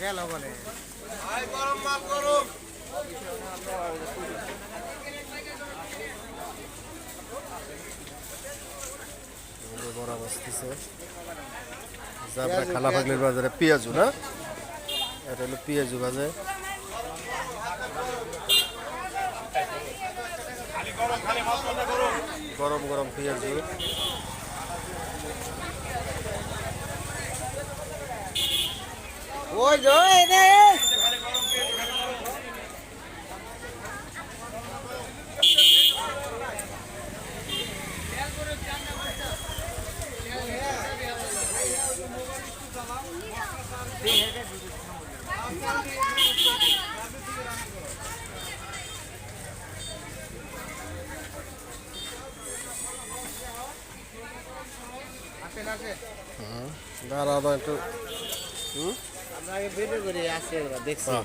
গেল বলে বাজারে পেঁয়াজু না? এটা হলো পেঁয়াজু বাজে গরম গরম পেঁয়াজু ওই যে ওই রে আসেন আসেন দাঁড়া দাঁড়া একটু। হ্যাঁ।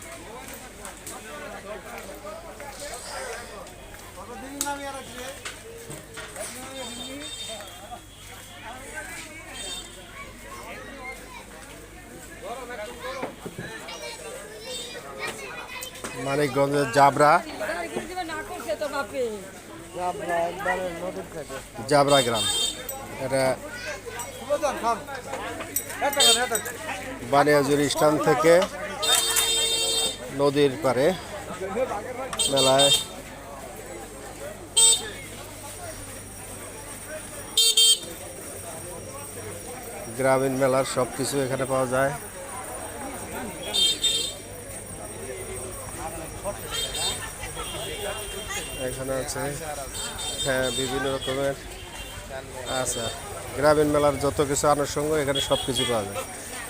মানিকগঞ্জের জাবরা। জাবরা গ্রাম। এটা বানিয়াজুরি স্থান থেকে নদীর পারে মেলায়। গ্রামীণ মেলার সব কিছু এখানে পাওয়া যায়। এখানে আছে হ্যাঁ বিভিন্ন রকমের আচ্ছা গ্রামীণ মেলার যত কিছু আনুষঙ্গ, এখানে সব কিছু পাওয়া যায়।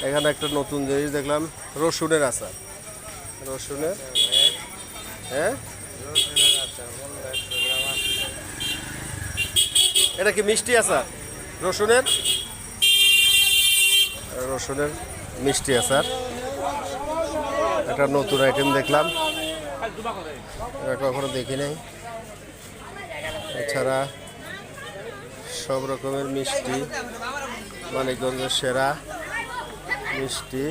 এখানে একটা নতুন জিনিস দেখলাম, রসুনের আচার। রসুনের? হ্যাঁ? এটা কি মিষ্টি আচার? রসুনের? রসুনের মিষ্টি আচার। একটা নতুন আইটেম দেখলাম। এটা কখনো দেখি নাই। এছাড়া সব রকমের মিষ্টি। মানিকগঞ্জের সেরা মিষ্টি।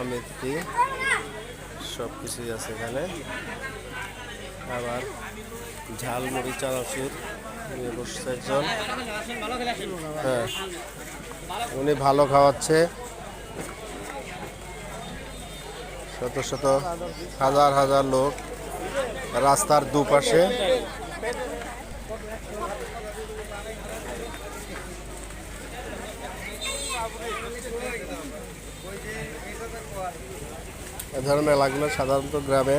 আমিত্তি সব কিছুই আছে এখানে। আবার ঝালমুড়ি, চানাচুর, নিয়ে বসছে একজন। হ্যাঁ উনি ভালো খাওয়াচ্ছে। শত শত হাজার হাজার লোক রাস্তার দুপাশে। এ ধরনের মেলাগুলো সাধারণত গ্রামে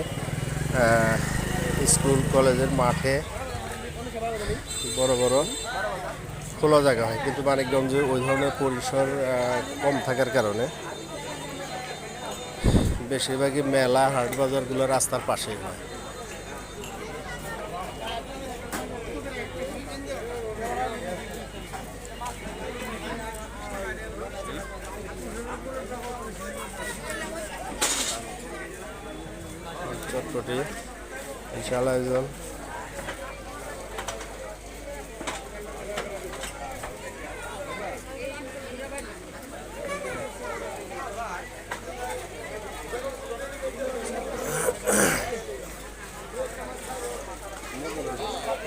স্কুল, কলেজের মাঠে বড় বড় খোলা জায়গা হয়। কিন্তু মানিকগঞ্জে ওই ধরনের পরিসর কম থাকার কারণে বেশিরভাগই মেলা, হাট বাজারগুলো রাস্তার পাশেই হয়। চটপটি বিশাল আয়োজন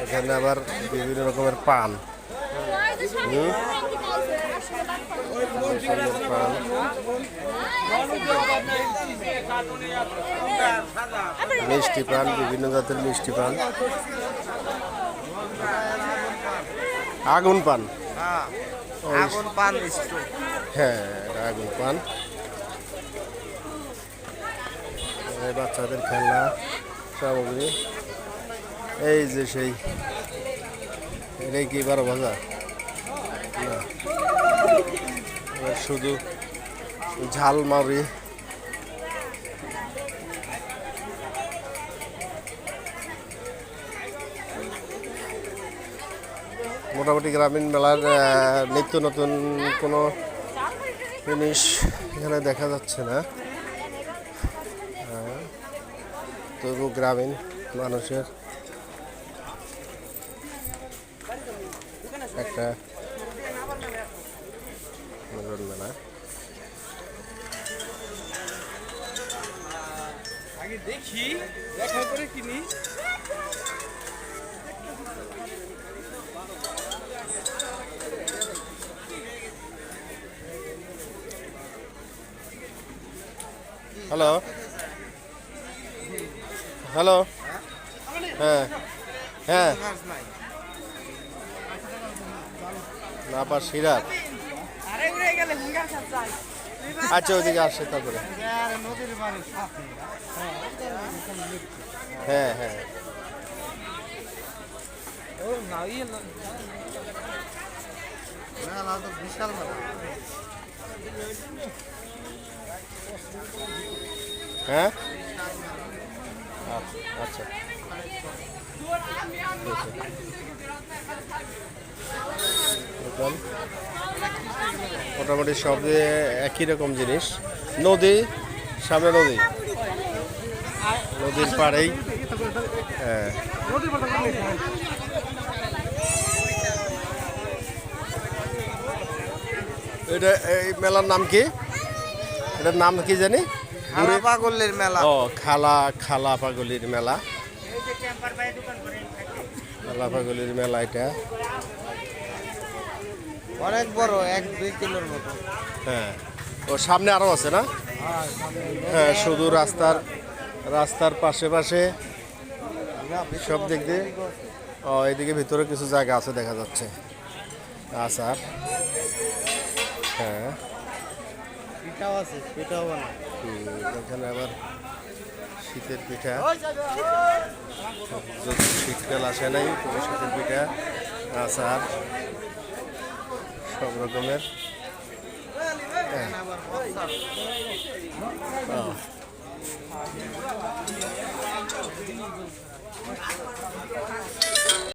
এখানে আবার বিভিন্ন রকমের পান? পান। মিষ্টি পান বিভিন্ন জাতের মিষ্টি পান। আগুন পান। হ্যাঁ আগুন পান হ্যাঁ আগুন পান। এই বাচ্চাদের খেলনা সামগ্রী। এই যে সেই এটাই কি বারো ভাজা? না। শুধু ঝাল মাউরি। মোটামুটি গ্রামীণ মেলার নিত্য নতুন কোনো জিনিস এখানে দেখা যাচ্ছে না। আহ, তবু গ্রামীণ মানুষের একটা মেলা। আগে দেখি দেখার পরে কিনি হ্যালো? হ্যালো? হ্যাঁ। হ্যাঁ। না পা সিরাত আরে উড়ে গেলে হুঙ্গার খাত যাই আচ্ছা ওইদিকে আসে তারপরে। হ্যাঁ হ্যাঁ। বিশাল হ্যাঁ? আচ্ছা। মোটামুটি সব একই রকম জিনিস। নদী সামনে নদী। নদীর পাড়েই। হ্যাঁ। এটা এই মেলার নাম কি? এটার নাম কি জানি? খালা পাগলের মেলা। ও খালা খালা পাগলির মেলা। খালা মেলা এটা। অনেক বড় এক দুই কিলোর মতো। হ্যাঁ। ও সামনে আরও আছে না? হ্যাঁ শুধু রাস্তার রাস্তার পাশে পাশে। সব দিক দিয়ে। ও এদিকে ভিতরে কিছু জায়গা আছে দেখা যাচ্ছে। আচার হ্যাঁ। পিঠাও আছে পিঠাও এখানে আবার শীতের পিঠা। যদি শীতকাল আসে নাই শীতের পিঠা আচার সব রকমের।